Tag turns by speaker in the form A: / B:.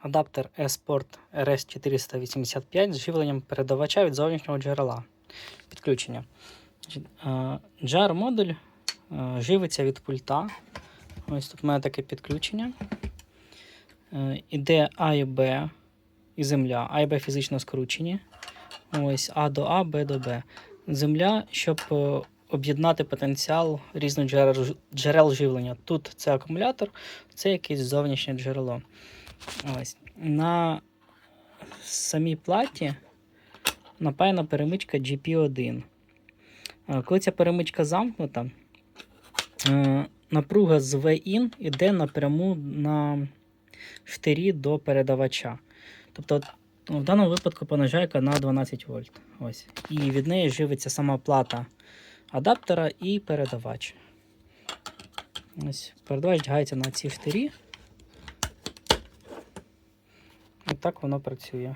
A: Адаптер eSport RS485 з живленням передавача від зовнішнього джерела. Підключення. JAR модуль е, живиться від пульта. Ось тут мене таке підключення. Е, Іде А і Б і земля. А і Б фізично скручені. Ось А до А, Б до Б. Земля, щоб е, об'єднати потенціал різних джерел живлення. Тут це акумулятор, це якесь зовнішнє джерело. Ось. На самій платі напаяна перемичка GP1. Е, Коли ця перемичка замкнута, е, напруга з V-in йде напряму на штирі до передавача. Тобто, ну, в даному випадку понажайка на 12 вольт. Ось. І від неї живиться сама плата адаптера і передавач. Ось. Передавач тягається на ці штирі. І так воно працює.